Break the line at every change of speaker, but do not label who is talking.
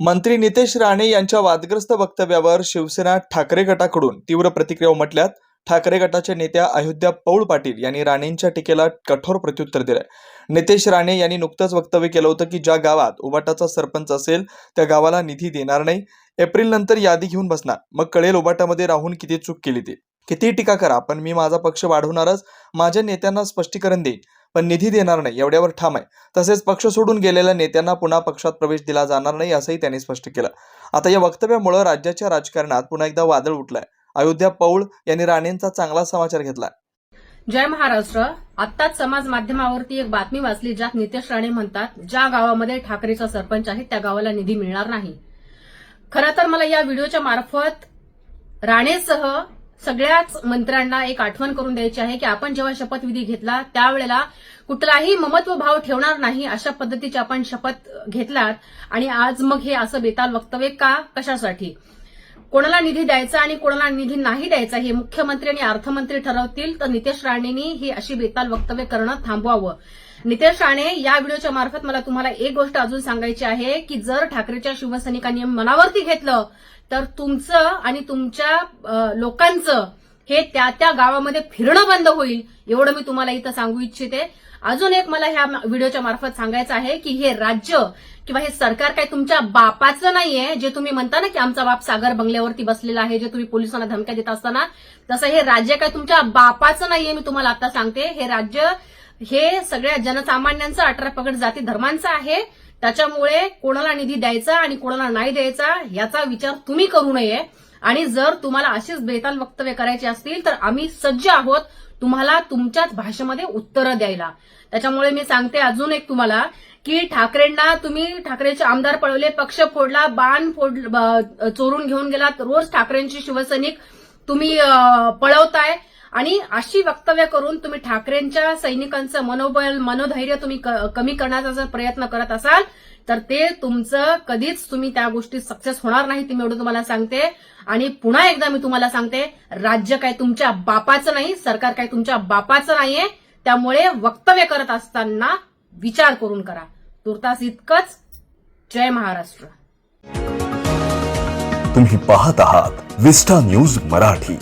मंत्री नितेश राणे यांच्या वादग्रस्त वक्तव्यावर शिवसेना ठाकरे गटाकडून तीव्र प्रतिक्रिया उमटल्यात. ठाकरे गटाच्या नेत्या अयोध्या पौळ पाटील यांनी राणेंच्या टीकेला कठोर प्रत्युत्तर दिलंय. नितेश राणे यांनी नुकतंच वक्तव्य केलं होतं की ज्या गावात उबाटाचा सरपंच असेल त्या गावाला निधी देणार नाही. एप्रिल नंतर यादी घेऊन बसणार. मग कळेल उबाटामध्ये राहून किती चूक केली ती. किती टीका करा पण मी माझा पक्ष वाढवणारच. माझ्या नेत्यांना स्पष्टीकरण देईन. पण निधी देणार नाही एवढ्यावर ठाम आहे. तसेच पक्ष सोडून गेलेल्या नेत्यांना पुन्हा पक्षात प्रवेश दिला जाणार नाही असंही त्यांनी स्पष्ट केलं. आता या वक्तव्यामुळे राज्याच्या राजकारणात पुन्हा एकदा वादळ उठलंय. अयोध्या पौळ यांनी राणेंचा चांगला समाचार घेतलाय.
जय महाराष्ट्र. आत्ताच समाज माध्यमावरती एक बातमी वाचली ज्यात नितेश राणे म्हणतात ज्या गावामध्ये ठाकरेचा सरपंच आहे त्या गावाला निधी मिळणार नाही. खरं तर मला या व्हिडिओच्या मार्फत राणेसह सगळ्याच मंत्र्यांना एक आठवण करून द्यायची आहे की आपण जेव्हा शपथविधी घेतला त्यावेळेला कुठलाही ममत्व भाव ठेवणार नाही अशा पद्धतीची आपण शपथ घेतलात. आणि आज मग हे असं बेताल वक्तव्य का? कशासाठी? कोणाला निधी द्यायचा आणि कोणाला निधी नाही द्यायचा हे मुख्यमंत्री आणि अर्थमंत्री ठरवतील तर नितेश राणेंनी ही अशी बेताल वक्तव्य करणं थांबवावं. नितेश राणे या व्हिडिओच्या मार्फत मला तुम्हाला एक गोष्ट अजून सांगायची आहे की जर ठाकरेच्या शिवसैनिकांनी मनावरती घेतलं तर तुमचं आणि तुमच्या लोकांचं हे त्या त्या गावामध्ये फिरणं बंद होईल एवढं मी तुम्हाला इथं सांगू इच्छिते. अजून एक मला ह्या व्हिडिओच्या मार्फत सांगायचं आहे की हे राज्य किंवा हे सरकार काय तुमच्या बापाचं नाहीये जे तुम्ही म्हणता ना की आमचा बाप सागर बंगल्यावरती बसलेला आहे जे तुम्ही पोलिसांना धमक्या देत असताना तसं हे राज्य काय तुमच्या बापाचं नाहीये मी तुम्हाला आता सांगते. हे राज्य हे सगळ्या जनसामान्यांचं अठरा पगड जाती धर्मांचं आहे. त्याच्यामुळे कोणाला निधी द्यायचा आणि कोणाला नाही द्यायचा याचा विचार तुम्ही करू नये. आणि जर तुम्हाला अशीच बेताल वक्तव्य करायची असतील तर आम्ही सज्ज आहोत तुम्हाला तुमच्याच भाषेमध्ये उत्तरं द्यायला. त्याच्यामुळे मी सांगते अजून एक तुम्हाला की ठाकरेंना तुम्ही ठाकरेचे आमदार पळवले पक्ष फोडला बाण फोड चोरून घेऊन गेलात. रोज ठाकरेंची शिवसैनिक तुम्ही पळवताय. आणि अशी वक्तव्य करून तुम्ही ठाकरेंच्या सैनिकांचं मनोबल मनोधैर्य तुम्ही कमी करण्याचा जर प्रयत्न करत असाल तर ते तुमचं कधीच तुम्ही त्या गोष्टीत सक्सेस होणार नाही ती मी एवढं तुम्हाला सांगते. आणि पुन्हा एकदा मी तुम्हाला सांगते राज्य काय तुमच्या बापाचं नाही सरकार काय तुमच्या बापाचं नाहीये त्यामुळे वक्तव्य करत असताना विचार करून करा. तुर्तास इतकंच. जय महाराष्ट्र.
तुम्ही पाहत आहात विस्टा न्यूज मराठी.